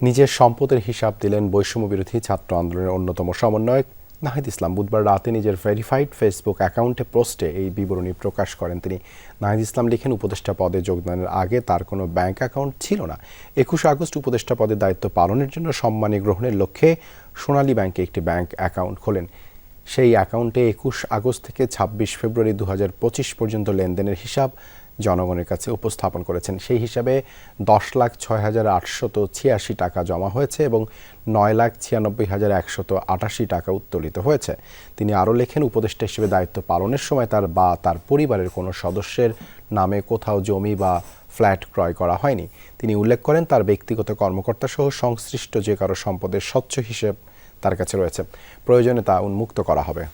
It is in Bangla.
নিজের সম্পদের হিসাব দিলেন বৈষম্য বিরোধী ছাত্র আন্দোলনের অন্যতম সমন্বয়ক নাহিদ ইসলাম। বুধবার রাতে নিজের ভেরিফাইড ফেসবুক অ্যাকাউন্টে পোস্টে এই বিবরণী প্রকাশ করেন তিনি। নাহিদ ইসলাম লিখেন, উপদেষ্টা পদে যোগদানের আগে তার কোনো ব্যাংক অ্যাকাউন্ট ছিল না। একুশ আগস্ট উপদেষ্টা পদের দায়িত্ব পালনের জন্য সম্মানী গ্রহণের লক্ষ্যে সোনালী ব্যাংকে একটি ব্যাংক অ্যাকাউন্ট খোলেন। সেই অ্যাকাউন্টে একুশ আগস্ট থেকে ছাব্বিশ ফেব্রুয়ারি দু হাজার পঁচিশ পর্যন্ত লেনদেনের হিসাব জনগণের কাছে উপস্থাপন করেছেন। সেই হিসাবে দশ লাখ ছয় হাজার আটশত ছিয়াশি টাকা জমা হয়েছে এবং নয় লাখ ছিয়ানব্বই হাজার একশত আটাশি টাকা উত্তোলিত হয়েছে। তিনি আরও লেখেন, উপদেষ্টা হিসেবে দায়িত্ব পালনের সময় তার বা তার পরিবারের কোনো সদস্যের নামে কোথাও জমি বা ফ্ল্যাট ক্রয় করা হয়নি। তিনি উল্লেখ করেন, তার ব্যক্তিগত কর্মকর্তা সহ সংশ্লিষ্ট যে কারও সম্পদের স্বচ্ছ হিসেব তার কাছে রয়েছে। প্রয়োজনে তা উন্মুক্ত করা হবে।